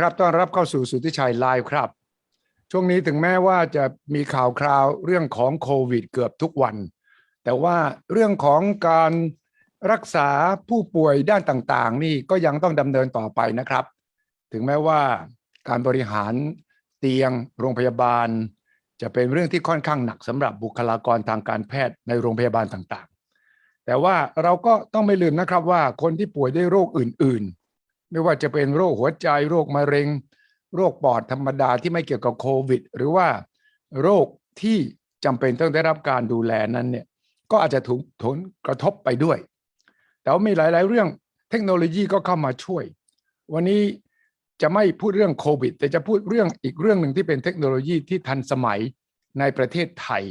ครับต้อนรับเข้าสู่สุทธิชัยไลฟ์ครับ ช่วงนี้ถึงแม้ว่าจะมีข่าวคราวเรื่องของโควิดเกือบทุกวัน แต่ว่าเรื่องของการรักษาผู้ป่วยด้านต่างๆ นี่ก็ยังต้องดำเนินต่อไปนะครับ ถึงแม้ว่าการบริหารเตียงโรงพยาบาล จะเป็นเรื่องที่ค่อนข้างหนักสำหรับบุคลากรทางการแพทย์ในโรงพยาบาลต่างๆ แต่ว่าเราก็ต้องไม่ลืมนะครับว่าคนที่ป่วยด้วยโรคอื่นๆ ไม่ว่าจะเป็นโรคหัวใจโรคมะเร็ง โรคปอดธรรมดาที่ไม่เกี่ยวกับโควิด หรือว่าโรคที่จำเป็นต้องได้รับการดูแลนั้นเนี่ยก็อาจจะถูกผลกระทบไปด้วย แต่ว่ามีหลาย ๆ เรื่องเทคโนโลยีก็เข้ามาช่วย วันนี้จะไม่พูดเรื่องโควิด แต่จะพูดเรื่องอีกเรื่องหนึ่งที่เป็นเทคโนโลยีที่ทันสมัยในประเทศไทย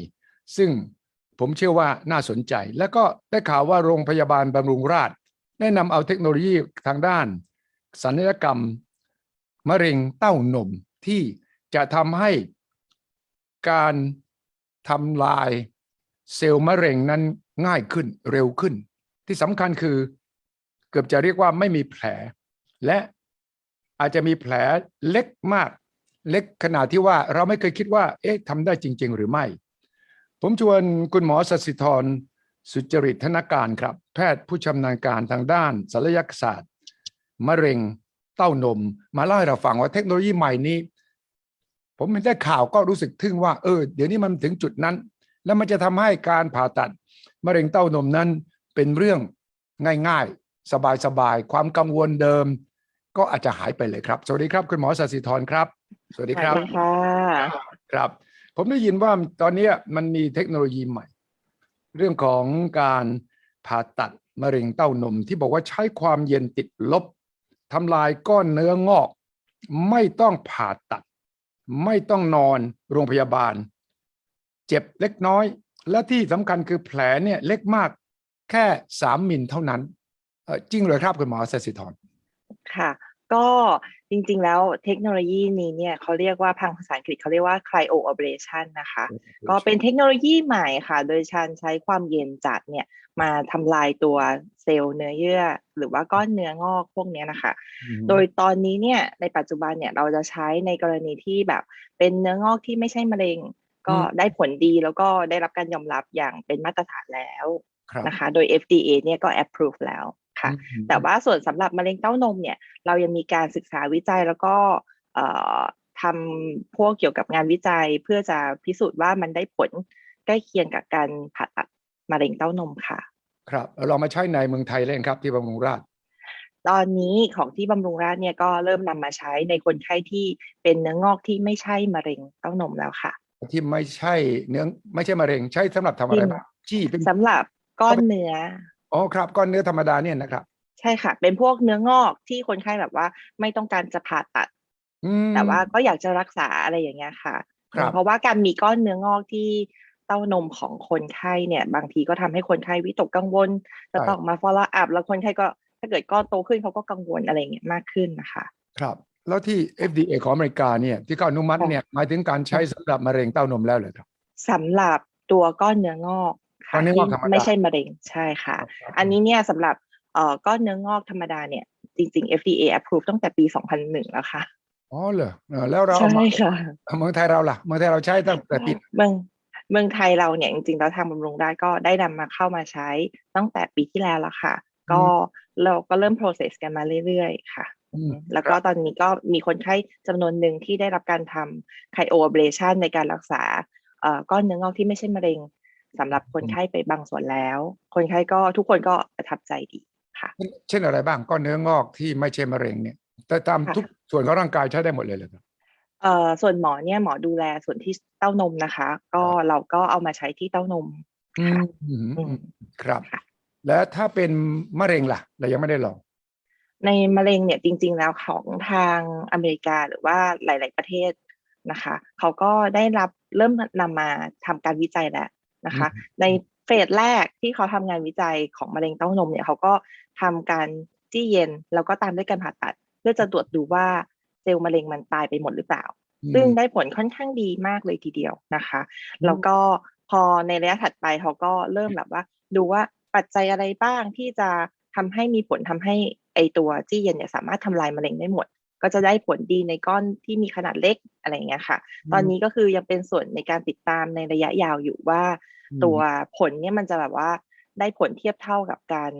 ซึ่งผมเชื่อว่าน่าสนใจ แล้วก็ได้ข่าวว่าโรงพยาบาลบำรุงราษฎร์ได้นำเอาเทคโนโลยีทางด้าน ศัลยกรรมมะเร็งเต้านมที่จะทำให้การทำลายเซลล์มะเร็งนั้นง่ายขึ้นเร็วขึ้น ที่สำคัญคือเกือบจะเรียกว่าไม่มีแผล และอาจจะมีแผลเล็กมากเล็กขนาดที่ว่าเราไม่เคยคิดว่า เอ๊ะทำได้จริง ๆ หรือไม่ ผมชวนคุณหมอสศิธรสุจริตธนการครับ แพทย์ผู้ชำนาญการทางด้านศัลยศาสตร์ มะเร็งเต้านม มาเล่าให้เราฟังว่าเทคโนโลยีใหม่นี้ ผมเห็นได้ข่าวก็รู้สึกทึ่งว่าเออเดี๋ยวนี้มันถึงจุดนั้น แล้วมันจะทำให้การผ่าตัดมะเร็งเต้านมนั้นเป็นเรื่องง่ายๆ สบายๆ ความกังวลเดิม ก็อาจจะหายไปเลยครับ สวัสดีครับ คุณหมอสศิธรครับ สวัสดีครับสวัสดีค่ะครับ ผมได้ยินว่าตอนนี้มันมีเทคโนโลยีใหม่ เรื่องของการผ่าตัดมะเร็งเต้านมที่บอกว่าใช้ความเย็นติดลบ ทำลายก้อนเนื้องอก ไม่ต้องผ่าตัด ไม่ต้องนอนโรงพยาบาล เจ็บเล็กน้อย และที่สำคัญคือแผลเนี่ยเล็กมากแค่สามมิลเท่านั้นจริงเลยครับคุณหมอเศรษฐรค่ะ ก็ จริงๆ แล้วเทคโนโลยีนี้เนี่ยเขาเรียกว่าทางภาษาอังกฤษเขาเรียกว่า cryo ablation นะคะ ก็เป็นเทคโนโลยีใหม่ค่ะ โดยการใช้ความเย็นจัดเนี่ยมาทำลายตัวเซลล์เนื้อเยื่อ หรือว่าก้อนเนื้องอกพวกเนี้ยนะคะ โดยตอนนี้เนี่ยในปัจจุบันเนี่ยเราจะใช้ในกรณีที่แบบเป็นเนื้องอกที่ไม่ใช่มะเร็ง ก็ได้ผลดีแล้วก็ได้รับการยอมรับอย่างเป็นมาตรฐานแล้วครับนะคะ โดย FDA เนี่ยก็ approve แล้ว ค่ะอืมแต่ว่าส่วนสำหรับมะเร็งเต้านมเนี่ย เรายังมีการศึกษาวิจัยแล้วก็เอ่อทำพวกเกี่ยวกับงานวิจัยเพื่อจะพิสูจน์ว่ามันได้ผลใกล้เคียงกับการผ่าตัดมะเร็งเต้านมค่ะ ครับเรามาใช้ในเมืองไทยเล่นครับที่บำรุงราษฎร์ตอนนี้ของที่บำรุงราษฎร์เนี่ยก็เริ่มนำมาใช้ในคนไข้ที่เป็นเนื้องอกที่ไม่ใช่มะเร็งเต้านมแล้วค่ะ ที่ไม่ใช่เนื้อไม่ใช่มะเร็งใช้สำหรับทำอะไรบ้างจี้เป็นสำหรับก้อนเนื้อ อ๋อครับก้อนเนื้อธรรมดาเนี่ยนะครับ ใช่ค่ะ เป็นพวกเนื้องอกที่คนไข้แบบว่าไม่ต้องการจะผ่าตัด อืม แต่ว่าก็อยากจะรักษาอะไรอย่างเงี้ยค่ะ ครับ เพราะว่าการมีก้อนเนื้องอกที่เต้านมของคนไข้เนี่ย บางทีก็ทำให้คนไข้วิตกกังวล จะต้องมา follow up แล้วคนไข้ก็ถ้าเกิดก้อนโตขึ้นเขาก็กังวลอะไรอย่างเงี้ยมากขึ้นนะคะครับ แล้วที่ FDA ของอเมริกาเนี่ย ที่เขาอนุมัติค่ะเนี่ยหมายถึงการใช้สำหรับมะเร็งเต้านมแล้วเหรอครับ สำหรับตัวก้อนเนื้องอกก้ ค่ะอนเนื้องอกที่ธรรมดาไม่ใช่มะเร็งใช่ค่ะ อันนี้เนี่ยสำหรับเอ่อก้อนเนื้องอกธรรมดาเนี่ย จริง ๆ FDA approve ตั้งแต่ปี 2001 แล้วค่ะอ๋อเหรอเออแล้วเราเอาใช่มาค่ะเมืองไทยเราล่ะเมืองไทยเราใช้ตั้งแต่ปีเมืองเมืองไทยเราเนี่ยจริงๆแล้วทางบำรุงราษฎร์ก็ได้นำมาเข้ามาใช้ตั้งแต่ปีที่แล้วแล้วค่ะ ก็เราก็เริ่ม process กันมาเรื่อยๆ ค่ะอืมแล้วก็ตอนนี้ก็มีคนไข้จำนวนหนึ่งที่ได้รับการทำ cryo ablation ในการรักษาเอ่อก้อนเนื้องอกที่ไม่ใช่มะเร็ง สำหรับคนไข้ไปบางส่วนแล้ว คนไข้ก็ทุกคนก็ประทับใจดีค่ะ เช่นอะไรบ้างก้อนเนื้องอกที่ไม่ใช่มะเร็งเนี่ย แต่ตามค่ะทุกส่วนของร่างกายใช้ได้หมดเลยเหรอครับเอ่อส่วนหมอเนี่ยหมอดูแลส่วนที่เต้านมนะคะ ก็เราก็เอามาใช้ที่เต้านมอืค่ะมอืมอืมครับค่ะแล้วถ้าเป็นมะเร็งล่ะเรายังไม่ได้ลองในมะเร็งเนี่ยจริง ๆ แล้วของทางอเมริกาหรือว่าหลาย ๆประเทศนะคะ เขาก็ได้รับเริ่มนำมาทำการวิจัยแล้ว นะคะ ในเฟสแรกที่เขาทำงานวิจัยของมะเร็งเต้านมเนี่ยเขาก็ทำการจี้เย็นแล้วก็ตามด้วยการผ่าตัด เพื่อจะตรวจดูว่าเซลล์มะเร็งมันตายไปหมดหรือเปล่า ซึ่งได้ผลค่อนข้างดีมากเลยทีเดียวนะคะ แล้วก็พอในระยะถัดไปเขาก็เริ่มแบบว่า ดูว่าปัจจัยอะไรบ้างที่จะทำให้มีผลทำให้ไอตัวจี้เย็นเนี่ยสามารถทำลายมะเร็งได้หมด ก็จะได้ผลดีในก้อนที่มีขนาดเล็กอะไรอย่างเงี้ยค่ะ ตอนนี้ก็คือยังเป็นส่วนในการติดตามในระยะยาวอยู่ว่าอืมตัวผลเนี่ยมันจะแบบว่าได้ผลเทียบเท่ากับการ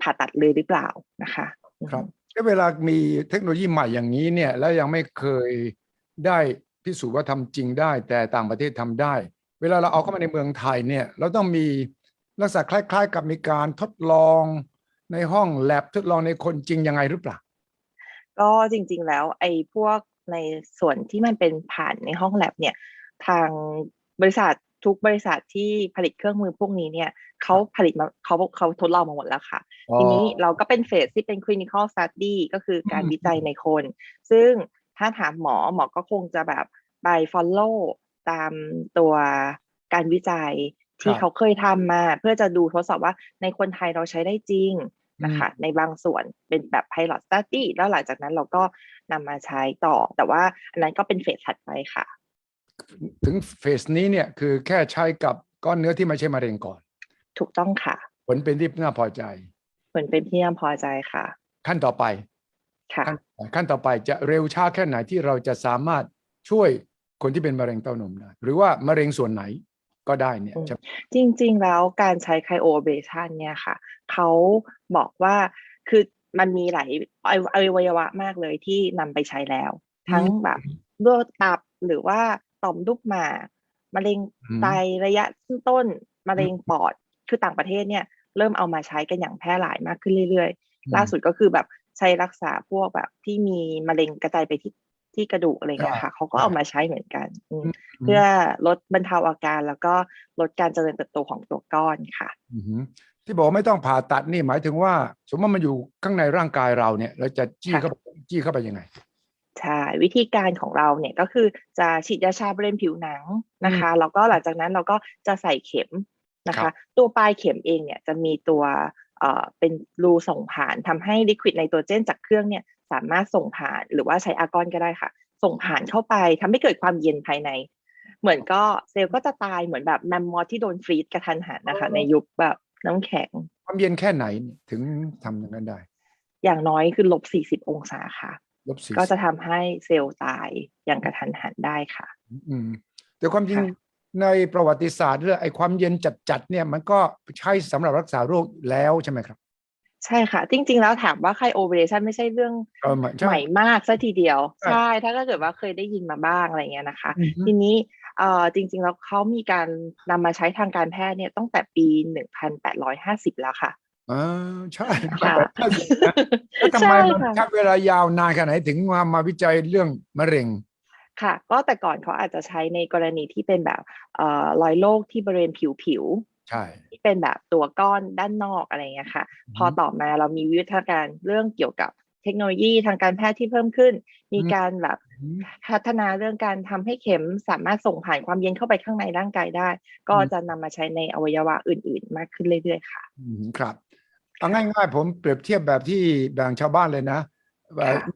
ผ่าตัดเลยหรือเปล่านะคะครับแล้วเวลามีเทคโนโลยีใหม่อย่างนี้เนี่ยแล้วยังไม่เคยได้พิสูจน์ว่าทำจริงได้ แต่ต่างประเทศทำได้ เวลาเราเอาเข้ามาในเมืองไทยเนี่ยเราต้องมีลักษณะคล้าย ๆ กับมีการทดลองในห้องแลบทดลองในคนจริงยังไงหรือเปล่า ก็จริง ๆ แล้วไอ้พวกในส่วนที่มันเป็นผ่านในห้องแลบเนี่ย ทางบริษัททุกบริษัทที่ผลิตเครื่องมือพวกนี้เนี่ยเขาผลิตมาเขาเขาทดลองมาหมดแล้วค่ะอ๋อทีนี้เราก็เป็นเฟสที่เป็น clinical study ก็คือการอืมวิจัยในคน ซึ่งถ้าถามหมอหมอก็คงจะแบบไป follow ตามตัวการวิจัยที่ครับเขาเคยทำมา เพื่อจะดูทดสอบว่าในคนไทยเราใช้ได้จริง นะคะในบางส่วนเป็นแบบ pilot study แล้วหลังจากนั้นเราก็นำมาใช้ต่อ แต่ว่าอันนั้นก็เป็นเฟสถัดไปค่ะ ถึงเฟสนี้เนี่ยคือแค่ใช้กับก้อนเนื้อที่ไม่ใช่มะเร็งก่อน ถูกต้องค่ะ ผลเป็นที่น่าพอใจเหมือนเป็นที่น่าพอใจค่ะ ขั้นต่อไปค่ะขั้นขั้นต่อไปจะเร็วช้าแค่ไหนที่เราจะสามารถช่วยคนที่เป็นมะเร็งเต้านมได้หรือว่ามะเร็งส่วนไหน ก็ได้เนี่ยอืมจะจริง ๆ แล้วการใช้ไคโอเบชันเนี่ยค่ะเขาบอกว่าคือมันมีหลายอวัยอวัยวะมากเลยที่นำไปใช้แล้ว ทั้งแบบเลือดตับหรือว่าต่อมลูกหมากมะเร็งอืมไตระยะต้นมะเร็งปอดคือต่างประเทศเนี่ยเริ่มเอามาใช้กันอย่างแพร่หลายมากขึ้นเรื่อยๆ ล่าสุดก็คือแบบใช้รักษาพวกแบบที่มีมะเร็งกระจายไปที่ ที่กระดูกอะไรเงี้ยค่ะเขาก็เอามาใช้เหมือนกันอืมเพื่อลดบรรเทาอาการแล้วก็ลดการเจริญเติบโตของตัวก้อนค่ะอือหือที่บอกว่าไม่ต้องผ่าตัดนี่หมายถึงว่า สมมติมันอยู่ข้างในร่างกายเราเนี่ยเราจะจี้ค่ะเข้าไปจี้เข้าไปยังไงใช่วิธีการของเราเนี่ยก็คือจะฉีดยาชาบริเวณผิวหนังนะคะแล้วก็หลังจากนั้นเราก็จะใส่เข็มนะครัคะบตัวปลายเข็มเองเนี่ยจะมีตัว เอ่อเป็นรูส่งผ่านทำให้ลิควิดไนโตรเจนจากเครื่องเนี่ยสามารถส่งผ่านหรือว่าใช้อาร์กอนก็ได้ค่ะ ส่งผ่านเข้าไปทำให้เกิดความเย็นภายใน เหมือนก็เซลล์ก็จะตายเหมือนแบบแมมมอสที่โดนฟรีดกระทันหันนะคะ ในยุคแบบน้ำแข็ง ความเย็นแค่ไหนถึงทำอย่างนั้นได้ อย่างน้อยคือลบ40องศาค่ะลบสี่ก็จะทำให้เซลล์ตายอย่างกระทันหันได้ค่ะ อืมแต่ความจริงค่ะ ในประวัติศาสตร์เรื่องไอ้ความเย็นจัดๆเนี่ยมันก็ใช้สำหรับรักษาโรคแล้วใช่ไหมครับ ใช่ค่ะ จริง ๆ แล้วถามว่าไคโอเบเรชันไม่ใช่เรื่องเออใช่ใหม่มากซะทีเดียว ใช่ใช่ถ้าเกิดว่าเคยได้ยินมาบ้างอะไรเงี้ยนะคะอือฮึทีนี้เอ่อจริง ๆ แล้วเขามีการนำมาใช้ทางการแพทย์เนี่ยตั้งแต่ปี1850แล้วค่ะอ่าใช่ค่ะแล้วทำไมใช่มันค่ะใช้เวลายาวนานขนาดไหนถึงมามาวิจัยเรื่องมะเร็ง ค่ะ ก็แต่ก่อนเขาอาจจะใช้ในกรณีที่เป็นแบบเอ่อรอยโรคที่บริเวณผิวผิวๆใช่ที่เป็นแบบตัวก้อนด้านนอกอะไรเงี้ยค่ะ พอต่อมาเรามีวิวัฒนาการเรื่องเกี่ยวกับเทคโนโลยีทางการแพทย์ที่เพิ่มขึ้น มีการแบบอืมพัฒนาเรื่องการทำให้เข็มสามารถส่งผ่านความเย็นเข้าไปข้างในร่างกายได้ ก็อืมจะนำมาใช้ในอวัยวะอื่น ๆ มากขึ้นเรื่อยๆค่ะอืมครับเอาง่ายๆผมเปรียบเทียบแบบที่แบ่งชาวบ้านเลยนะแบบค่ะ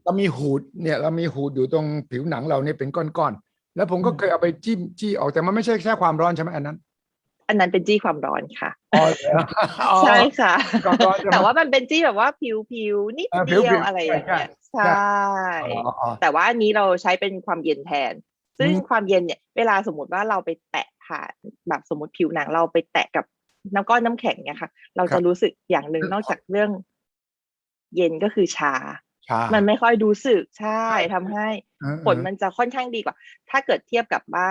เรามีหูดเนี่ยเรามีหูดอยู่ตรงผิวหนังเราเนี่ยเป็นก้อนๆแล้วผมก็อืมเคยเอาไปจิ้มจี้ออกแต่มันไม่ใช่แค่ความร้อนใช่ไหมอันนั้น อันนั้นเป็นจี้ความร้อนค่ะอ๋อเหรออ๋อใช่ค่ะความร้อนใช่ไหมแต่ว่ามันเป็นจี้แบบว่าผิวๆนิดเออเดียผิววๆอะไรอย่างเงี้ยใช่ใช่อ๋ออ๋อแต่ว่าอันนี้เราใช้เป็นความเย็นแทน ซึ่งอืมความเย็นเนี่ย เวลาสมมติว่าเราไปแตะผ่านแบบสมมติผิวหนังเราไปแตะกับน้ำก้อนน้ำแข็งเนี่ยค่ะ เราจะรู้สึกอย่างหนึ่งนอกจากเรื่อง เย็นก็คือชา ชามันไม่ค่อยรู้สึกใช่ทำให้เออผลมันจะค่อนข้างดีกว่า ถ้าเกิดเทียบกับว่า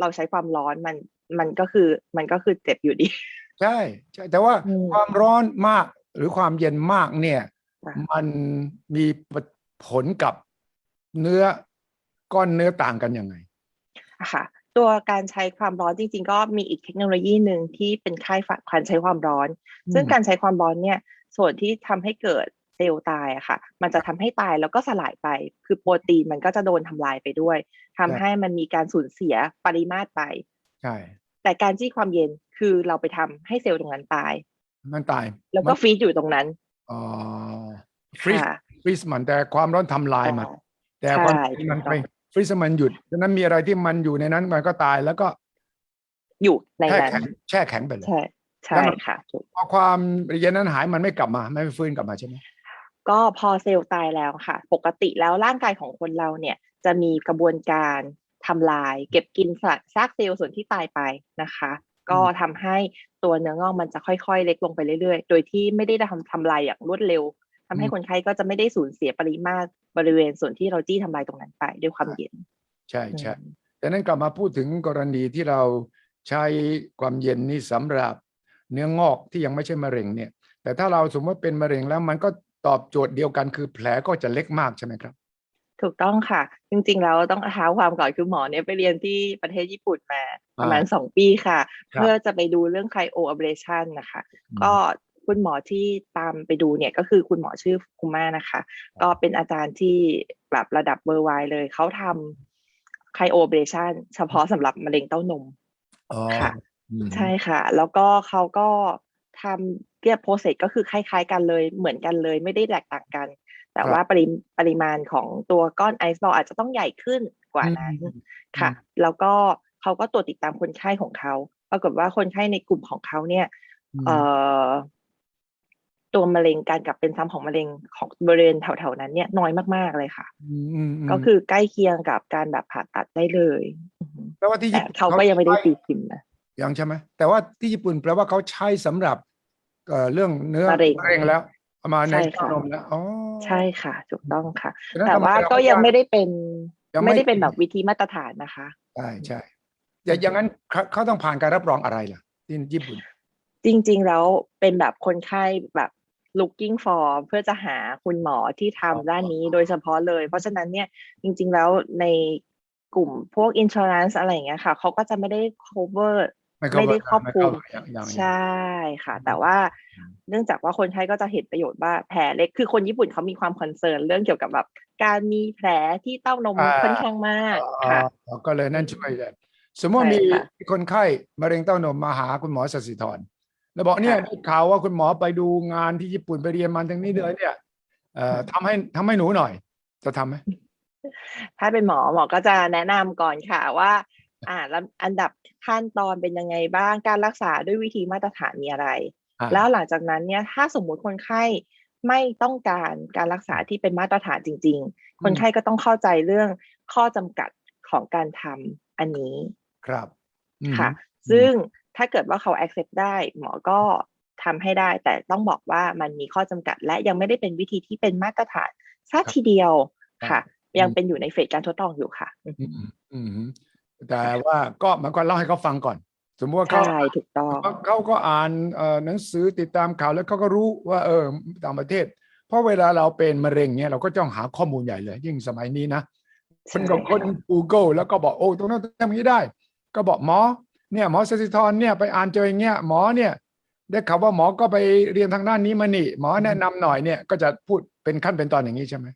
เราใช้ความร้อนมันมันก็คือมันก็คือเจ็บอยู่ดี ใช่ใช่แต่ว่าอืมความร้อนมากหรือความเย็นมากเนี่ย ค่ะมันมีผลกับเนื้อก้อนเนื้อต่างกันยังไง อะค่ะ ตัวการใช้ความร้อนจริง ๆ ก็มีอีกเทคโนโลยีหนึ่งที่เป็นค่ายการใช้ความร้อนซึ่งอืมการใช้ความร้อนเนี่ย ส่วนที่ทำให้เกิด เซลล์ตายอะค่ะ มันจะทำให้ตายแล้วก็สลายไป คือโปรตีนมันก็จะโดนทำลายไปด้วยทำให้มันมีการสูญเสียปริมาตรไป ใช่ แต่การจี้ความเย็นคือเราไปทำให้เซลล์ตรงนั้นตาย มันตาย แล้วก็มันฟรีดอยู่ตรงนั้นอ๋อฟรีซค่ะฟรีซมันแต่ความร้อนทำลายมันใช่แต่ความใช่จริงมันถูกต้ไปองฟรีซมันหยุดดังนั้นมีอะไรที่มันอยู่ในนั้นมันก็ตายแล้วก็ อยู่ในแช่นั้นแข็งแช่แข็งไปเลยใช่แล้ใช่วมันค่ะถูกพอความเย็นนั้นหายมันไม่กลับมา ไม่ฟื้นกลับมาใช่ไหม ก็พอเซลล์ตายแล้วค่ะ ปกติแล้วร่างกายของคนเราเนี่ยจะมีกระบวนการทำลาย เก็บกินสซากเซลล์ส่วนที่ตายไปนะคะ ก็ทำให้ตัวเนื้องอกมันจะค่อยๆ เล็กลงไปเรื่อยๆ โดยที่ไม่ได้ทำทำลายอย่างรวดเร็วทำให้อืมคนไข้ก็จะไม่ได้สูญเสียปริมาตรบริเวณส่วนที่เราจี้ทำลายตรงนั้นไปด้วยความเย็น ใช่ใช่อืมดังนั้นกลับมาพูดถึงกรณีที่เราใช้ความเย็นนี่สำหรับเนื้องอกที่ยังไม่ใช่มะเร็งเนี่ย แต่ถ้าเราสมมติว่าเป็นมะเร็งแล้วมันก็ ตอบโจทย์เดียวกันคือแผลก็จะเล็กมากใช่ไหมครับ ถูกต้องค่ะ จริงๆแล้วต้องเท้าความก่อนคือหมอเนี่ยไปเรียนที่ประเทศญี่ปุ่นมาประมาณสองปีค่ะครับเพื่อจะไปดูเรื่องไคโออ b เ a ชันนะคะ ก็คุณหมอที่ตามไปดูเนี่ยก็คือคุณหมอชื่อคุมานะคะ ก็เป็นอาจารย์ที่แบบระดับเบอร์ไวเลยเขาทำไคโออ b เ a ชันเฉพาะสำหรับมะเร็งเต้านมอ๋อค่ะอืมใช่ค่ะ แล้วก็เขาก็ทำ เรียบโปรเซสก็คือคล้ายๆ กันเลยเหมือนกันเลยไม่ได้แตกต่างกัน แต่ว่าปริมปริมาณของตัวก้อนไอซ์บอลอาจจะต้องใหญ่ขึ้นกว่านั้นอืมค่ะ แล้วก็เขาก็ตรวจติดตามคนไข้ของเขาปรากฏว่าคนไข้ในกลุ่มของเขาเนี่ยมเอ่อตัวมะเร็งการกลับเป็นซ้ำของมะเร็งของบริเวณแถวๆนั้นเนี่ยน้อยมากๆเลยค่ะมอืมมก็คือใกล้เคียงกับการแบบผ่าตัดได้เลยอือฮึแปลว่าที่แต่ญี่ปุ่นเขาก็ยังไม่ได้ใช้ตีพิมพ์นะยังใช่ไหมแต่ว่าที่ญี่ปุ่นแปลว่าเขาใช้สำหรับ เอ่อเรื่องเนื้อมะเร็งแล้วเอามาในใช่เต้าค่ะ นมแล้วอ๋อ ใช่ค่ะ ถูกต้องค่ะฉะนั้นแต่ทำไมว่าเรก็ยังไม่ได้เป็นยังไม่ ไม่ได้เป็นแบบวิธีมาตรฐานนะคะ ใช่ใช่แต่อย่างนั้นเขาเขาต้องผ่านการรับรองอะไรล่ะที่ญี่ปุ่น จริงๆแล้วเป็นแบบคนไข้แบบ looking for เพื่อจะหาคุณหมอที่ทำอ๋อด้านนี้โดยเฉพาะเลย เพราะฉะนั้นเนี่ยจริงๆแล้วในกลุ่มพวก insurance อะไรอย่างเงี้ยค่ะเขาก็จะไม่ได้ cover ไม่ได้ครอบคลุมไเข้าอย่างอย่างใช่ค่ะ แต่ว่าเนื่องจากว่าคนไข้ก็จะเห็นประโยชน์ว่าแผลเล็กคือคนญี่ปุ่นเขามีความคอนเซิร์นเรื่องเกี่ยวกับแบบการมีแผลที่เต้านมค่อนข้างมากอ๋ค่ะอก็เลยนั่นช่วยเลยสมมติใช่มีค่ะคนไข้มะเร็งเต้านมมาหาคุณหมอสศิธรแล้วบอกเนี่ยค่ะได้ข่าวว่าคุณหมอไปดูงานที่ญี่ปุ่นไปเรียนมาทั้งนี้เลยเนี่ยเอ่อทำให้ทำให้หนูหน่อย จะทำไหมถ้าเป็นหมอหมอก็จะแนะนำก่อนค่ะว่า อ่าลำอันดับ ขั้นตอนเป็นยังไงบ้าง การรักษาด้วยวิธีมาตรฐานมีอะไรอ่าแล้วหลังจากนั้นเนี่ยถ้าสมมุติคนไข้ไม่ต้องการการรักษาที่เป็นมาตรฐานจริง ๆ คนไข้ก็ต้องเข้าใจเรื่องข้อจำกัดของการทำอันนี้ครับอืมค่ะ ซึ่งถ้าเกิดว่าเขา accept ได้ หมอก็ทำให้ได้ แต่ต้องบอกว่ามันมีข้อจำกัด และยังไม่ได้เป็นวิธีที่เป็นมาตรฐานซะทีเดียวค่ะ ยังเป็นอยู่ในเฟสการทดลองอยู่ค่ะอืมอืมอืม แต่ว่าก็มันก็เล่าให้เขาฟังก่อน สมมติว่าเขาใช่ถูกต้องเขาเขาก็อ่านเอ่อหนังสือติดตามข่าวแล้วเขาก็รู้ว่าเออต่างประเทศ เพราะเวลาเราเป็นมะเร็งเนี่ยเราก็ต้องหาข้อมูลใหญ่เลย ยิ่งสมัยนี้นะคนกับคน Google แล้วก็บอกโอ้ตรงนั้นทำอย่างนี้ได้ ก็บอกหมอเนี่ยหมอสศิธรเนี่ยไปอ่านเจออย่างเงี้ยหมอเนี่ยได้ข่าวว่าหมอก็ไปเรียนทางด้านนี้มานี่หมอแนะนำหน่อยเนี่ยก็จะพูดเป็นขั้นเป็นตอนอย่างนี้ใช่ไหม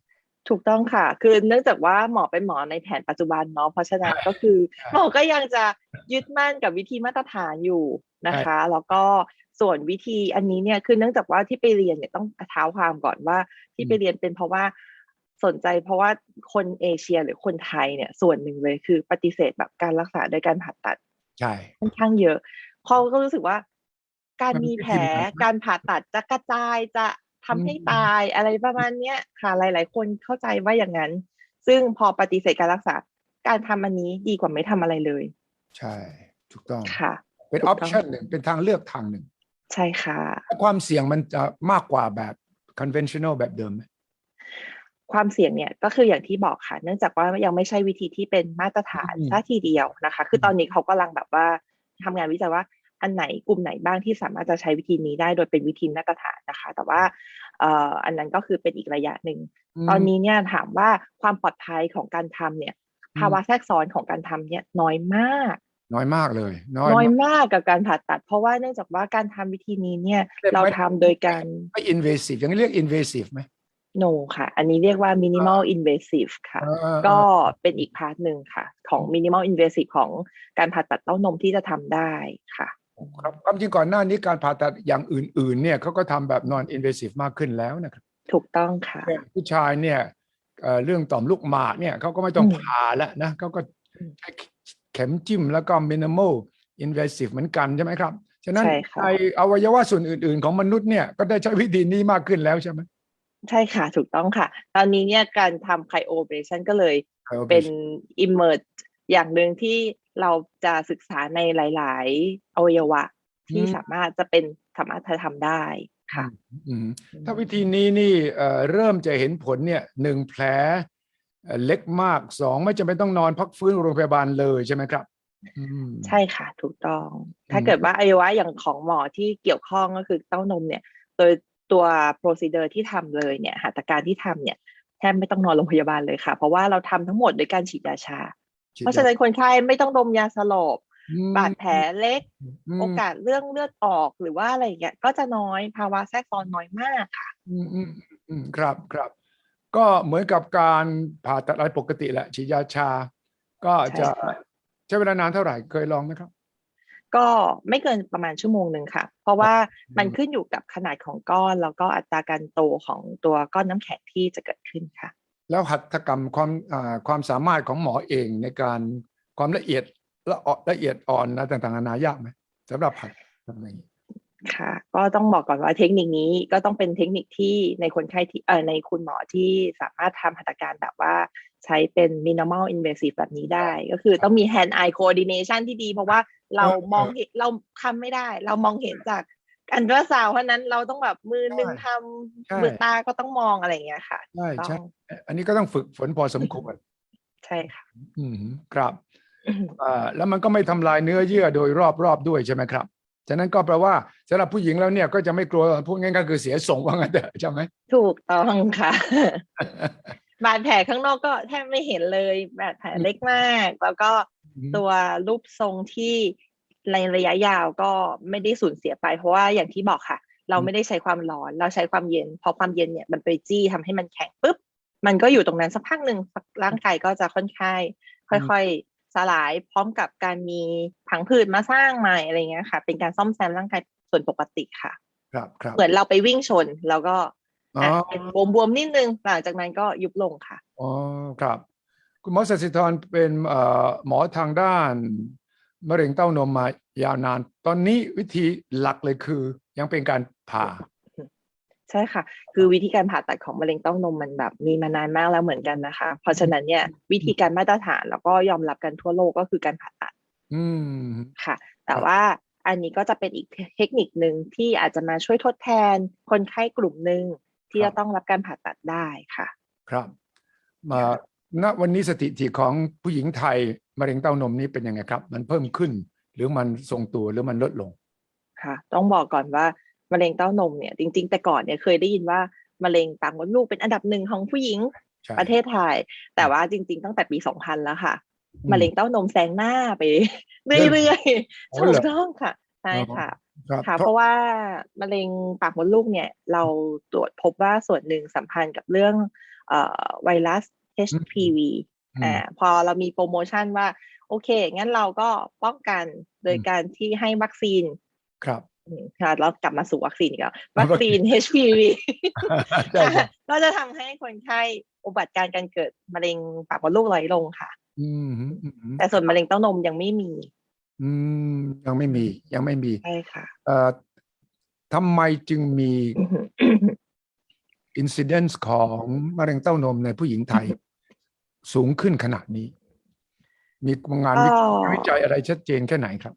ถูกต้องค่ะ คือเนื่องจากว่าหมอเป็นหมอในแผนปัจจุบันเนาะเพราะฉะนั้นก็คือใช่หมอก็ยังจะยึดมั่นกับวิธีมาตรฐานอยู่นะคะ แล้วก็ส่วนวิธีอันนี้เนี่ยคือเนื่องจากว่าที่ไปเรียนเนี่ยต้องเท้าความก่อนว่าที่ไปเรียนเป็นเพราะว่าสนใจเพราะว่าคนเอเชียหรือคนไทยเนี่ยส่วนหนึ่งเลยคือปฏิเสธแบบการรักษาโดยการผ่าตัดใช่ค่อนข้างเยอะเขาก็รู้สึกว่า การมันมีไม่แผลได้ดีนะการผ่าตัดจะกระจายจะ ทำให้อืมตายอะไรประมาณเนี้ยค่ะ หลาย ๆ คนเข้าใจว่าอย่างนั้น ซึ่งพอปฏิเสธการรักษา การทำอันนี้ดีกว่าไม่ทำอะไรเลย ใช่ ถูกต้องค่ะ เป็นถูอกอต้ปองชันหนึ่งเป็นทางเลือกทางหนึ่ง ใช่ค่ะ ความเสี่ยงมันจะมากกว่าแบบ conventional แบบเดิมไหมความเสี่ยงเนี่ยก็คืออย่างที่บอกค่ะ เนื่องจากว่ายังไม่ใช่วิธีที่เป็นมาตรฐานอืมซะทีเดียวนะคะ คือตอนนี้เขากำลังแบบว่าทำงานวิจัยว่า อันไหนกลุ่มไหนบ้างที่สามารถจะใช้วิธีนี้ได้โดยเป็นวิธีมาตรฐานนะคะ แต่ว่าเอ่ออันนั้นก็คือเป็นอีกระยะหนึ่งตอนนี้เนี่ยถามว่าความปลอดภัยของการทำเนี่ยอืมภาวะแทรกซ้อนของการทำเนี่ยน้อยมาก น้อยมากเลยน้อยน้อยมากมากกับการผ่าตัด เพราะว่าเนื่องจากว่าการทำวิธีนี้เนี่ยแต่เราไม่ทำโดยการไม่ invasive อย่างนี้เรียก invasive ไหม no ค่ะ อันนี้เรียกว่า minimal invasive ค่ะเออเออก็เป็นอีกพาร์ทหนึ่งค่ะ ของ minimal invasive ของการผ่าตัดเต้านมที่จะทำได้ค่ะ ครับความจริงก่อนหน้านี้การผ่าตัดอย่างอื่น ๆ เนี่ยเขาก็ทำแบบ non invasive มากขึ้นแล้วนะครับถูกต้องค่ะ เช่นผู้ชายเนี่ยเอ่อเรื่องต่อมลูกหมากเนี่ยเขาก็ไม่ต้องอืม ผ่าแล้วนะเขาก็อืมใช้เข็มจิ้มแล้วก็ minimal invasive เหมือนกันใช่ไหมครับ ฉะนั้นใช่ค่ะ ในอวัยวะส่วนอื่น ๆ ของมนุษย์เนี่ยก็ได้ใช้วิธีนี้มากขึ้นแล้วใช่ไหมใช่ค่ะ ถูกต้องค่ะ ตอนนี้เนี่ยการทำไคโอเบรชันก็เลย Cryoablation เป็น immerse อย่างหนึ่งที่ เราจะศึกษาในหลาย ๆ อวัยวะที่อืมสามารถจะเป็นสามารถจะทำได้ค่ะอืมถ้าวิธีนี้นี่เอ่อเริ่มจะเห็นผลเนี่ยหนึ่งแผลเอ่อเล็กมากสองไม่จำเป็นต้องนอนพักฟื้นโรงพยาบาลเลยใช่ไหมครับอืมใช่ค่ะ ถูกต้อง ถ้าอืมเกิดว่าอวัยวะอย่างของหมอที่เกี่ยวข้องก็คือเต้านมเนี่ย โดยตัว procedure ที่ทำเลยเนี่ยหัตถการที่ทำเนี่ยแทบไม่ต้องนอนโรงพยาบาลเลยค่ะ เพราะว่าเราทำทั้งหมดโดยการฉีดยาชา เพราะฉะนั้นคนไข้ไม่ต้องดมยาสลบอืมบาดแผลเล็กมโอกาสเรื่องเลือดออกหรือว่าอะไรอย่างเงี้ยก็จะน้อยภาวะแทรกซ้อนน้อยมากค่ะ อืมอืมอืมครับครับ ก็เหมือนกับการผ่าตัดอะไรปกติแหละฉีดยาชา ก็จะใช่ค่ะใช้เวลานานเท่าไหร่เคยลองไหมครับ ก็ไม่เกินประมาณชั่วโมงหนึ่งค่ะ เพราะว่ามันขึ้นอยู่กับขนาดของก้อน แล้วก็อัตราการโตของตัวก้อนน้ำแข็งที่จะเกิดขึ้นค่ะ แล้วหัตถกรรมความความสามารถของหมอเองในการความละเอียดละออนละเอียดอ่อนนะต่างๆนานายากไหมสำหรับหัดทำอย่างนี้ค่ะ ก็ต้องบอกก่อนว่าเทคนิคนี้ก็ต้องเป็นเทคนิคที่ในคนไข้ที่เอ่อในคุณหมอที่สามารถทำหัตถการแบบว่าใช้เป็น minimal invasive แบบนี้ได้ ก็คือต้องมี hand eye coordination ที่ดี เพราะว่าเรามองเห็นเราทำไม่ได้ เรามองเห็นจาก อันตราซาวเพราะฉะนั้นเราต้องแบบมือหนึ่งทใช่ำมือตาก็ต้องมองอะไรอย่างเงี้ยค่ะใช่ต้ใช่องอันนี้ก็ต้องฝึกฝนพอสมควรใช่ค่ะอืมครับอ่าแล้วมันก็ไม่ทำลายเนื้อเยื่อโดยรอบๆด้วยใช่ไหมครับฉะนั้นก็แปลว่าสำหรับผู้หญิงแล้วเนี่ยก็จะไม่กลัวพูดง่ายๆก็คือเสียทรงว่างั้นเถอะใช่ไหมถูกต้องค่ะ บาดแผลข้างนอกก็แทบไม่เห็นเลยบาดแผลเล็กมาก แล้วก็ตัวรูปทรงที่ ในระยะยาวก็ไม่ได้สูญเสียไป เพราะว่าอย่างที่บอกค่ะ เราไม่ได้ใช้ความร้อน เราใช้ความเย็น พอความเย็นเนี่ยมันไปจี้ทำให้มันแข็งปุ๊บมันก็อยู่ตรงนั้นสักพักหนึ่งร่างกายก็จะค่อนข้างค่อยๆสลายพร้อมกับการมีผังผืดมาสร้างใหม่อะไรเงี้ยค่ะ เป็นการซ่อมแซมร่างกายส่วนปกติค่ะ ครับครับเหมือนเราไปวิ่งชนแล้วก็อ๋ออะเป็นบวมๆนิดนึงหลังจากนั้นก็ยุบลงค่ะอ๋อครับ คุณหมอสัสิธรเป็นเอ่อหมอทางด้าน มะเร็งเต้านมมายาวนาน ตอนนี้วิธีหลักเลยคือ ยังเป็นการผ่า ใช่ค่ะ คือวิธีการผ่าตัดของมะเร็งเต้านมมันแบบมีมานานมากแล้วเหมือนกันนะคะ เพราะฉะนั้นเนี่ยวิธีการมาตรฐานแล้วก็ยอมรับกันทั่วโลกก็คือการผ่าตัด อืมค่ะ แต่ว่าอันนี้ก็จะเป็นอีกเทคนิคหนึ่งที่อาจจะมาช่วยทดแทนคนไข้กลุ่มหนึ่งที่ครัจะบต้องรับการผ่าตัดได้ค่ะ ครับ มา ณวันนี้สถิติของผู้หญิงไทยมะเร็งเต้านมนี้เป็นยังไงครับ มันเพิ่มขึ้น หรือมันทรงตัวหรือมันลดลงค่ะต้องบอกก่อนว่ามะเร็งเต้านมเนี่ยจริง ๆ แต่ก่อนเนี่ยเคยได้ยินว่ามะเร็งปากมดลูกเป็นอันดับหนึ่งของผู้หญิงใช่ประเทศไทย แต่ว่าจริง ๆ ตั้งแต่ปี2000แล้วค่ะอืมมะเร็งเต้านมแซงหน้าไปเรื่อยๆอ๋อถูเหรกอต้องค่ะใช่ค่ะครับค่ะเพเพราะราะว่ามะเร็งปากมดลูกเนี่ย เราตรวจพบว่าส่วนหนึ่งสัมพันธ์กับเรื่องเอ่อไวรัส HPV อืมอ่าพอเรามีโปรโมชั่นว่า โอเค งั้นเราก็ป้องกันโดยอืมการที่ให้วัคซีน ครับอืมค่ะเรากลับมาสู่วัคซีนอีกแล้ววัวัคคซีซีนน HPV ใช่ใช่ก็จะทำให้คนไข้อุบัติการณ์การเกิดมะเร็งปากมดลูกน้อยลงค่ะอืมอืมอืมแต่ส่วนมะเร็งเต้านมยังไม่มี อืมยังไม่มี ยังไม่มีใช่ค่ะ เอ่อทำไมจึงมี incidence ของมะเร็งเต้านมในผู้หญิงไทย สูงขึ้นขนาดนี้ มีงานวิก็วิจัยอะไรชัดเจนแค่ไหนครับ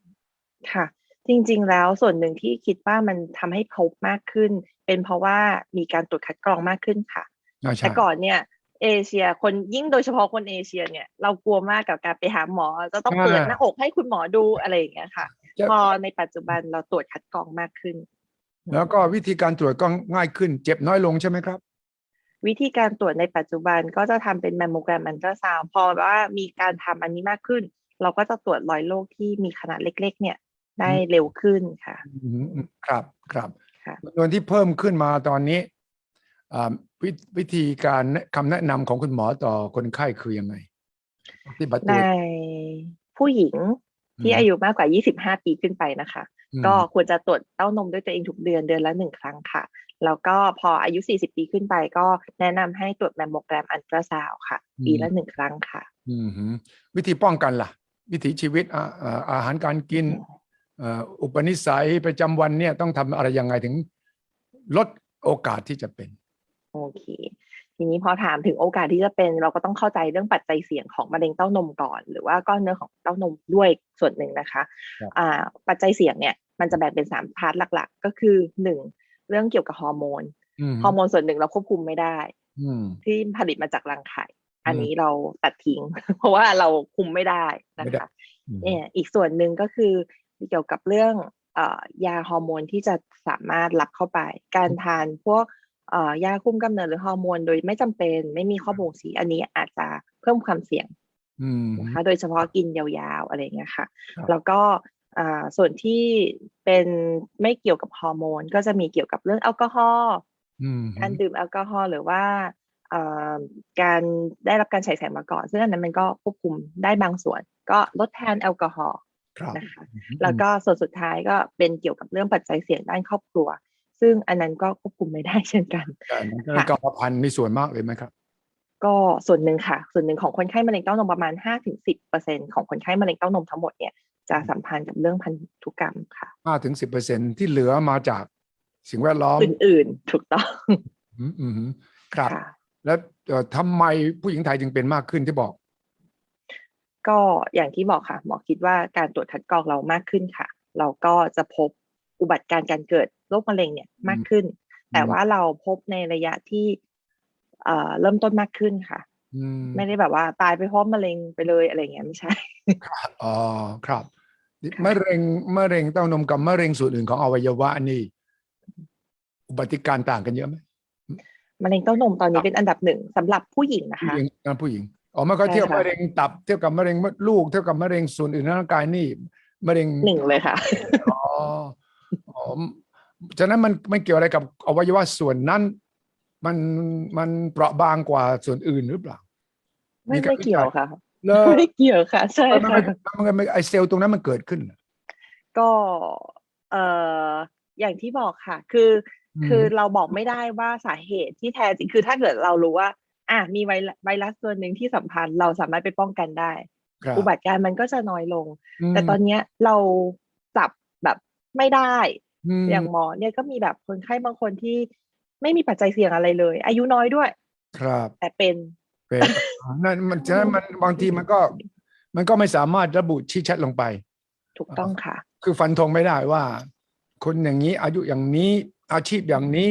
ค่ะ จริง ๆ แล้วส่วนหนึ่งที่คิดว่ามันทำให้พบมากขึ้น เป็นเพราะว่ามีการตรวจคัดกรองมากขึ้นค่ะอ่าใช่แต่ก่อนเนี่ยเอเชียคนยิ่งโดยเฉพาะคนเอเชียเนี่ยเรากลัวมากกับการไปหาหมอ จะต้องใช่เปิดหน้าอกให้คุณหมอดูอะไรอย่างเงี้ยค่ะจะพอในปัจจุบันเราตรวจคัดกรองมากขึ้น แล้วก็วิธีการตรวจก็ง่ายขึ้น เจ็บน้อยลงใช่ไหมครับ วิธีการตรวจในปัจจุบันก็จะทำเป็นแมมโมแกรมอันตราซาวพอว่ามีการทำอันนี้มากขึ้น เราก็จะตรวจรอยโรคที่มีขนาดเล็ก ๆ เนี่ยได้เร็วขึ้นค่ะอืมอืมครับครับค่ะจำนวนที่เพิ่มขึ้นมาตอนนี้อ่าวิวิธีการแนะคำแนะนำของคุณหมอต่อคนไข้คือยังไงปฏิบัติในตัวผู้หญิง ที่อืมอายุมากกว่า 25 ปีขึ้นไปนะคะอืมก็ควรจะตรวจเต้านมด้วยตัวเองทุกเดือนเดือนละหนึ่งครั้งค่ะ แล้วก็พออายุ 40 ปีขึ้นไปก็แนะนำให้ตรวจแมมโมแกรมอันตราซาวค่ะ ปีละหนึ่งครั้งค่ะอืมฮึวิธีป้องกันล่ะ วิถีชีวิตอาอ่าอาหารการกินเอ่ออุปนิสัยประจำวันเนี่ยต้องทำอะไรยังไงถึงลดโอกาสที่จะเป็น โอโอเค ทีนี้พอถามถึงโอกาสที่จะเป็นเราก็ต้องเข้าใจเรื่องปัจจัยเสี่ยงของมะเร็งเต้านมก่อน หรือว่าก้อนเนื้อของเต้านมด้วยส่วนหนึ่งนะคะครับอ่าปัจจัยเสี่ยงเนี่ยมันจะแบ่งเป็นสามพาร์ทหลัก ๆ ก็คือหนึ่งเรื่องเกี่ยวกับฮอร์โมนอืมฮอร์โมนส่วนหนึ่งเราควบคุมไม่ได้อืมที่ผลิตมาจากรังไข่ อันอืมนี้เราตัดทิ้ง เพราะว่าเราคุมไม่ได้นะไม่ได้คะอืมเนี่ยอีกส่วนหนึ่งก็คือเกี่ยวกับเรื่องเอ่อยาฮอร์โมนที่จะสามารถรับเข้าไป การทานพวกเอ่อ ยาคุมกำเนิดหรือฮอร์โมนโดยไม่จำเป็นไม่มีข้อบ่งชี้อันนี้อาจจะเพิ่มความเสี่ยงอืมนะคะโดยเฉพาะกินยาวๆอะไรอย่างเงี้ยค่ะครับแล้วก็อ่าส่วนที่เป็นไม่เกี่ยวกับฮอร์โมน ก็จะมีเกี่ยวกับเรื่องแอลกอฮอล์อืมการดื่มแอลกอฮอล์หรือว่าเอ่อการได้รับการฉายแสงมาก่อน ซึ่งอันนั้นมันก็ควบคุมได้บางส่วน ก็ลดทานแอลกอฮอล์ครับนะคะแล้วก็ส่วนสุดท้ายก็เป็นเกี่ยวกับเรื่องปัจจัยเสี่ยงด้านครอบครัว ซึ่งอันนั้นก็ควบคุมไม่ได้เช่นกันใช่มันก็กรรมพันธุ์มีส่วนมากเลยไหมครับ ก็ส่วนหนึ่งค่ะ ส่วนหนึ่งของคนไข้มะเร็งเต้านมประมาณ5-10%ของคนไข้มะเร็งเต้านมทั้งหมดเนี่ยจะสัมพันธ์กับเรื่องพันธุกรรมค่ะห้าถึงสิบเปอร์เซ็นที่เหลือมาจากสิ่งแวดล้อมอื่นๆ ถูกต้องอืมอืมครับค่ะแล้วเอ่อทำไมผู้หญิงไทยจึงเป็นมากขึ้นที่บอก ก็อย่างที่บอกค่ะ หมอคิดว่าการตรวจคัดกรองเรามากขึ้นค่ะ เราก็จะพบอุบัติการณ์การเกิด โรคมะเร็งเนี่ยมากขึ้น แต่ว่าเราพบในระยะที่เอ่อเริ่มต้นมากขึ้นค่ะอืมไม่ได้แบบว่าตายไปเพราะมะเร็งไปเลยอะไรเงี้ยไม่ใช่อ๋อครับมะเร็งมะเร็งเต้านมกับมะเร็งส่วนอื่นของอวัยวะนี่ อุบัติการณ์ต่างกันเยอะไหมมะเร็งเต้านมตอนนี้เป็นอันดับหนึ่งสำหรับผู้หญิงนะผู้คะหญิงนะผู้หญิงอ๋อมันก็ใช่เทียบค่ะมะเร็งตับเทียบกับมะเร็งมดลูกเทียบกับมะเร็งส่วนอื่นในร่างกายนี่มะเร็งหนึ่งเลยค่ะอ๋ออ๋อ ฉะนั้นมันไม่เกี่ยวอะไรกับอวัยวะส่วนนั้น มันมันเปราะบางกว่าส่วนอื่นหรือเปล่า ไม่มีการไม่เกี่ยวค่ะเลอไม่เกี่ยวค่ะ ใช่มันค่ะไม่มันไม่ไอเซลล์ตรงนั้นมันเกิดขึ้นเหรอก็เอ่ออย่างที่บอกค่ะ คืออืมคือเราบอกไม่ได้ว่าสาเหตุที่แท้จริงคือถ้าเกิดเรารู้ว่า อะมีไวรัสไวรัสตัวหนึ่งที่สัมพันธ์เราสามารถไปป้องกันได้ครับอุบัติการณ์มันก็จะน้อยลงมแต่ตอนเนี้ยเราจับแบบไม่ได้ ม อย่างหมอเนี่ยก็มีแบบคนไข้บางคนที่ไม่มีปัจจัยเสี่ยงอะไรเลย อายุน้อยด้วย ครับ แต่เป็น เป็นนั่นมันฉะนั้นมันบางทีมันก็ มันก็ไม่สามารถระบุชี้ชัดลงไป ถูกต้องค่ะ คือฟันธงไม่ได้ว่า คนอย่างนี้อายุอย่างนี้อาชีพอย่างนี้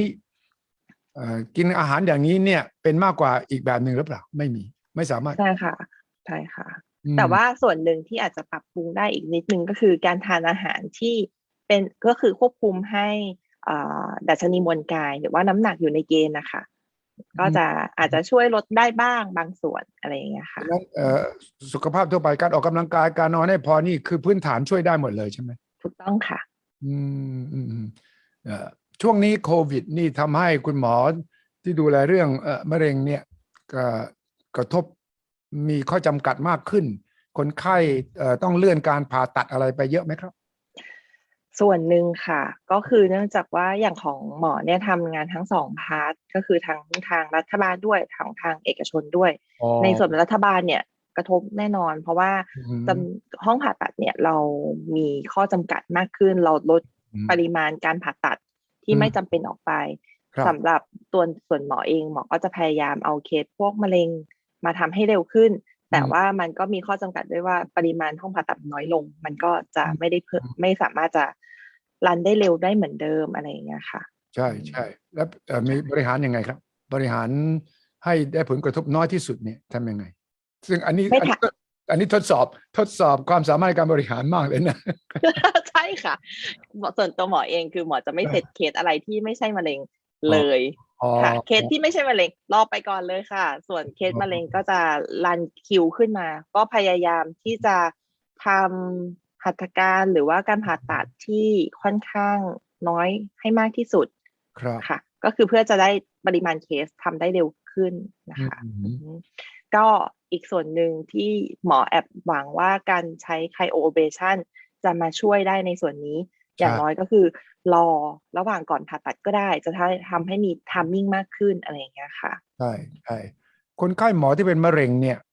เอ่อกินอาหารอย่างนี้เนี่ย เป็นมากกว่าอีกแบบหนึ่งหรือเปล่า ไม่มี ไม่สามารถใช่ค่ะใช่ค่ะ อืมแต่ว่าส่วนหนึ่งที่อาจจะปรับปรุงได้อีกนิดนึงก็คือการทานอาหารที่ เป็นก็คือควบคุมให้อ่าดัชนีมวลกาย หรือว่าน้ำหนักอยู่ในเกณฑ์นะคะก็จะอาจจะช่วยลดได้บ้างบางส่วนอะไรอย่างเงี้ยค่ะฉะนั้นเอ่อสุขภาพทั่วไปการออกกำลังกายการนอนให้พอนี่คือพื้นฐานช่วยได้หมดเลยใช่ไหมถูกต้องค่ะ อืมอืมอืมเอ่อช่วงนี้โควิด นี่ทำให้คุณหมอที่ดูแลเรื่องเอ่อมะเร็งเนี่ยก็กระทบมีข้อจำกัดมากขึ้น คนไข้เอ่อต้องเลื่อนการผ่าตัดอะไรไปเยอะไหมครับ ส่วนหนึ่งค่ะ ก็คือเนื่องจากว่าอย่างของหมอเนี่ยทำงานทั้งสองพาร์ทก็คือทางทางรัฐบาลด้วยทางทางเอกชนด้วยอ๋อในส่วนรัฐบาลเนี่ยกระทบแน่นอน เพราะว่าอืมจำห้องผ่าตัดเนี่ยเรามีข้อจำกัดมากขึ้น เราลดอืมปริมาณการผ่าตัดที่อืมไม่จำเป็นออกไปครับสำหรับตัวส่วนหมอเองหมอก็จะพยายามเอาเคสพวกมะเร็งมาทำให้เร็วขึ้น แต่ว่ามันก็มีข้อจำกัดด้วยว่าปริมาณห้องผ่าตัดน้อยลง มันก็จะไม่ได้เพิ่มไม่สามารถจะ รันได้เร็วได้เหมือนเดิมอะไรอย่างเงี้ยค่ะ ใช่ใช่แล้วเอ่อมีบริหารยังไงครับ บริหารให้ได้ผลกระทบน้อยที่สุดเนี่ยทำยังไง ซึ่งอันนี้ไม่อันค่ะนี้อันนี้ทดสอบทดสอบความสามารถการบริหารมากเลยนะ ใช่ค่ะหมอส่วนตัวหมอเองคือหมอจะไม่อ่าเสร็จเคสอะไรที่ไม่ใช่มะเร็งเลยอ๋อ ค่ะ เคสที่ไม่ใช่มะเร็งรอไปก่อนเลยค่ะ ส่วนเคสอ๋อมะเร็งก็จะรันคิวขึ้นมา ก็พยายามที่จะทำ หัตถการหรือว่าการผ่าตัดที่ค่อนข้างน้อยให้มากที่สุดครับค่ะ ก็คือเพื่อจะได้ปริมาณเคสทำได้เร็วขึ้นนะคะอืมอืมก็อีกส่วนหนึ่งที่หมอแอบหวังว่าการใช้ไคโอเบชันจะมาช่วยได้ในส่วนนี้ อย่างน้อยก็คือ รอระหว่างก่อนผ่าตัดก็ได้ จะทำให้มีทามมิ่งมากขึ้นอะไรอย่างเงี้ยค่ะ ใช่ใช่คนไข้หมอที่เป็นมะเร็งเนี่ยค่ะ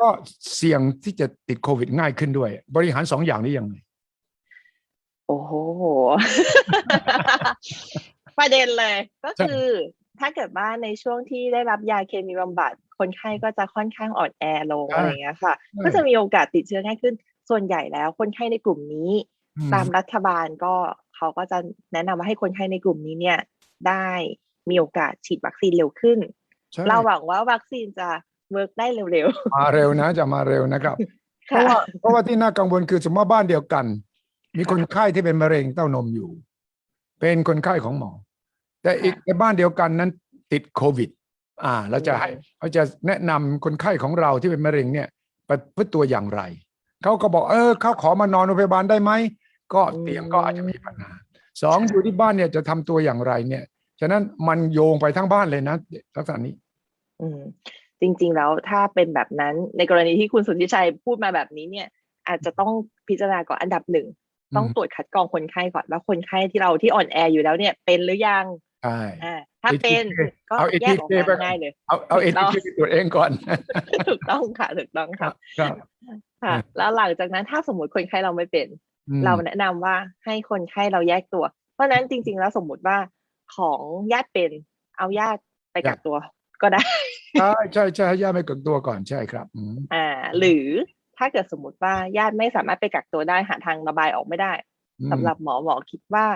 ก็เสี่ยงที่จะติดโควิดง่ายขึ้นด้วย บริหารสองอย่างนี้ยังไงโอ้โห ประเด็นเลยก็คือถ้าเกิดว่าในช่วงที่ได้รับยาเคมีบำบัด คนไข้ก็จะค่อนข้างอ่อนแอลงใช่อะไรอย่างเงี้ยค่ะใช่ก็จะมีโอกาสติดเชื้อง่ายขึ้น ส่วนใหญ่แล้วคนไข้ในกลุ่มนี้อืมตามรัฐบาลก็เขาก็จะแนะนำว่าให้คนไข้ในกลุ่มนี้เนี่ย ได้มีโอกาสฉีดวัคซีนเร็วขึ้นใช่เราหวังว่าวัคซีนจะ เวิร์กได้เร็วมาเร็วนะจะมาเร็วนะครับๆเพราะค่ะว่าเพราะว่าที่น่ากังวลคือสมมติว่าบ้านเดียวกัน มีคนไข้ที่เป็นมะเร็งเต้านมอยู่ เป็นคนไข้ของหมอ แต่อีกในบ้านเดียวกันนั้นติดโควิด อ่าเราจะให้เขาจะแนะนำคนไข้ของเราที่เป็นมะเร็งเนี่ยประพฤติตัวอย่างไร เขาก็บอกเออเขาขอมานอนโรงพยาบาลได้ไหมก็เตียงก็อาจจะมีปัญหาสองอยู่ที่บ้านเนี่ยจะทำตัวอย่างไรเนี่ย ฉะนั้นมันโยงไปทั้งบ้านเลยนะลักษณะนี้ อืม จริง ๆ แล้วถ้าเป็นแบบนั้นในกรณีที่คุณสุทธิชัยพูดมาแบบนี้เนี่ย อาจจะต้องพิจารณาก่อนอันดับหนึ่งต้องอืมตรวจคัดกรองคนไข้ก่อนว่าคนไข้ที่เราที่อ่อนแออยู่แล้วเนี่ยเป็นหรือยังใช่อ่าถ้า ATK เป็นก็เอาแยกออก ATK ไปมาง่ายเลย เอาเอาเอถูกต้องทีไปตรวจเองก่อน ถูกต้องค่ะถูกต้องค่ะครับค่ะ แล้วหลังจากนั้นถ้าสมมติคนไข้เราไม่เป็นอืมเราแนะนำว่าให้คนไข้เราแยกตัว เพราะฉะนั้นจริง ๆ แล้วสมมุติว่าของญาติเป็นเอาญาติไปกักตัวก็ได้ ใช่ใช่ใช่ให้ญาติไปกักตัวก่อนใช่ครับอืมอ่า หรือถ้าเกิดสมมติว่าญาติไม่สามารถไปกักตัวได้หาทางระบายออกไม่ได้อืมสำหรับหมอหมอคิดว่า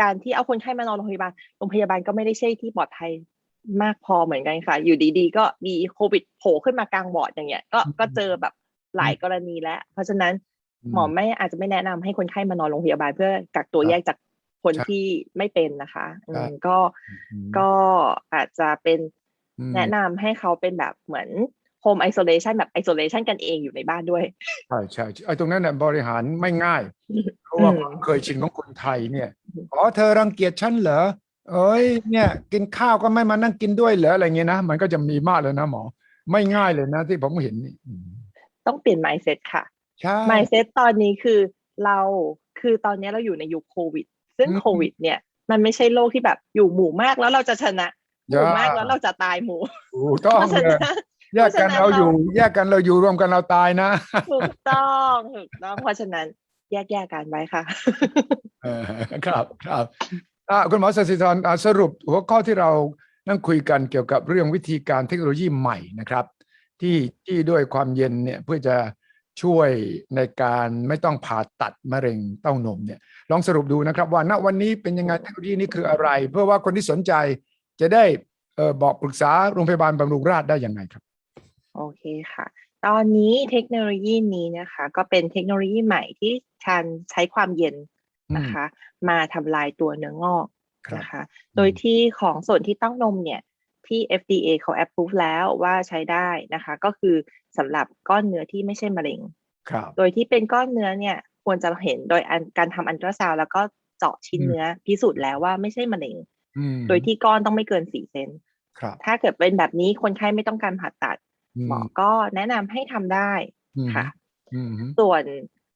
การที่เอาคนไข้มานอนโรงพยาบาลโรงพยาบาลก็ไม่ได้ใช่ที่ปลอดภัยมากพอเหมือนกันค่ะ อยู่ดีๆ ก็มีโควิดโผล่ขึ้นมากลางวอร์ดอย่างเงี้ย ก็ก็เจอแบบหลายกรณีแล้ว เพราะฉะนั้นหมอไม่อาจจะไม่แนะนำให้คนไข้มานอนโรงพยาบาลเพื่อกักตัวครับแยกจากคนใช่ที่ไม่เป็นนะคะอืใช่มก็อืมก็อาจจะเป็นอืม แนะนำให้เขาเป็นแบบเหมือนโฮมไอโซเลชันแบบไอโซเลชันกันเองอยู่ในบ้านด้วย ใช่ใช่ไอ้ตรงนั้นน่ะบริหารไม่ง่าย เพราะว่าอืมความเคยชินของคนไทยเนี่ยอ๋อเธอรังเกียจฉันเหรอ เอ้ยเนี่ย กินข้าวก็ไม่มานั่งกินด้วยเหรออะไรเงี้ยนะ มันก็จะมีมากเลยนะหมอ ไม่ง่ายเลยนะที่ผมเห็นนี่อืมต้องเปลี่ยน mindset ค่ะใช่ mindset ตอนนี้คือเราคือตอนนี้เราอยู่ในยุคโควิด ซึ่งอืมโควิด เนี่ย มันไม่ใช่โรคที่แบบอยู่หมู่มากแล้วเราจะชนะ หมู่มากแล้วเราจะตายหมู่ถูกต้องเพราะฉะเลยนั้นแยกกันเพราะฉะนั้นเราอยู่เราแยกกันเราอยู่รวมกันเราตายนะถูกต้องถูกต้องเพราะฉะนั้น แยกแยกกันไว้ค่ะเออครับครับอะคุณหมอสศิธรอะสรุปหัวข้อที่เรานั่งคุยกันเกี่ยวกับเรื่องวิธีการเทคโนโลยีใหม่นะครับ ที่ที่ด้วยความเย็นเนี่ยเพื่อจะช่วยในการไม่ต้องผ่าตัดมะเร็งเต้านมเนี่ยลองสรุปดูนะครับว่าณวันนี้เป็นยังไงเทคโนโลยีนี้คืออะไร เพื่อว่าคนที่สนใจ จะได้เออบอกปรึกษาโรงพยาบาลบำรุงราษฎร์ได้ยังไงครับ โอเคค่ะ ตอนนี้เทคโนโลยีนี้นะคะ ก็เป็นเทคโนโลยีใหม่ที่ชันใช้ความเย็นนะคะ มาทำลายตัวเนื้องอกครับนะคะ โดยที่ของส่วนที่เต้านมเนี่ยที่ FDA เขา approve แล้วว่าใช้ได้นะคะ ก็คือสำหรับก้อนเนื้อที่ไม่ใช่มะเร็งครับโดยที่เป็นก้อนเนื้อเนี่ยควรจะเห็นโดยอันการทำอันตราซาวด์แล้วก็เจาะชิ้นอืมเนื้อพิสูจน์แล้วว่าไม่ใช่มะเร็งอืม โดยที่ก้อนต้องไม่เกินสี่เซนครับถ้าเกิดเป็นแบบนี้คนไข้ไม่ต้องการผ่าตัดอืมหมอก็แนะนำให้ทำได้อืมค่ะอืมส่วน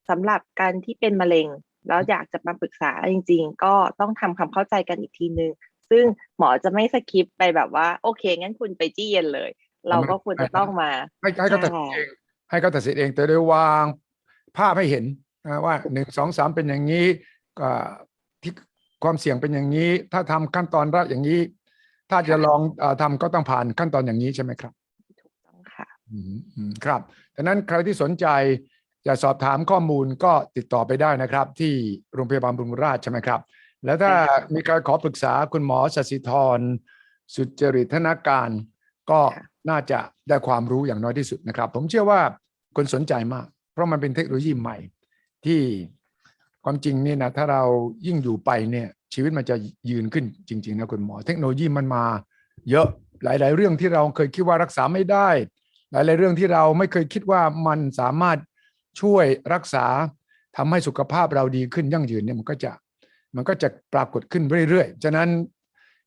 สำหรับการที่เป็นมะเร็ง แล้วอยากจะมาปรึกษาจริง ๆ ก็ต้องทำความเข้าใจกันอีกทีนึง ซึ่งหมอจะไม่สคิปไปแบบว่า โอเค งั้นคุณไปจี้เย็นเลย เราก็ควรจะต้องมาให้ให้เขาตัดสินเองให้เขาตัดสินเองแต่โดยวางภาพให้เห็นนะว่าหนึ่งสองสามเป็นอย่างนี้ก็ที่ ความเสี่ยงเป็นอย่างนี้ ถ้าทำขั้นตอนแรกอย่างนี้ ถ้าจะลองเออทำก็ต้องผ่านขั้นตอนอย่างนี้ใช่ไหมครับถูกต้องค่ะอืมอืมครับดังนั้นใครที่สนใจจะสอบถามข้อมูลก็ติดต่อไปได้นะครับ ที่โรงพยาบาลบำรุงราชใช่ไหมครับ แล้วถ้าใช่ครับมีการขอปรึกษาคุณหมอสศิธร สุจริตธนาการ ก็น่าจะได้ความรู้อย่างน้อยที่สุดนะครับ ผมเชื่อว่าคนสนใจมาก เพราะมันเป็นเทคโนโลยีใหม่ที่ ความจริงนี่นะถ้าเรายิ่งอยู่ไปเนี่ยชีวิตมันจะยืนขึ้นจริง ๆ นะคุณหมอ เทคโนโลยีมันมาเยอะหลาย ๆ เรื่องที่เราเคยคิดว่ารักษาไม่ได้ หลาย ๆ เรื่องที่เราไม่เคยคิดว่ามันสามารถช่วยรักษาทำให้สุขภาพเราดีขึ้นยั่งยืนเนี่ยมันก็จะมันก็จะปรากฏขึ้นเรื่อยๆ ฉะนั้น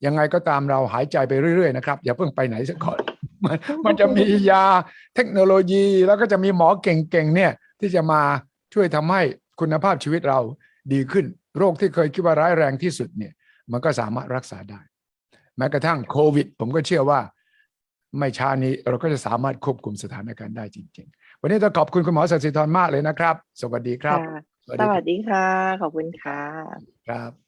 ยังไงก็ตามเราหายใจไปเรื่อยๆนะครับอย่าเพิ่งไปไหนสักก่อนมันมันจะมียาเทคโนโลยีแล้วก็จะมีหมอเก่งๆเนี่ยที่จะมาช่วยทำให้ คุณภาพชีวิตเราดีขึ้น โรคที่เคยคิดว่าร้ายแรงที่สุดเนี่ย มันก็สามารถรักษาได้ แม้กระทั่งโควิด ผมก็เชื่อว่า ไม่ช้านี้เราก็จะสามารถควบคุมสถานการณ์ได้จริง ๆ วันนี้ต้องขอบคุณคุณหมอสัตย์สิทธรมากเลยนะครับ สวัสดีครับค่ะสวัสดีค่ะ ขอบคุณค่ะ ครับ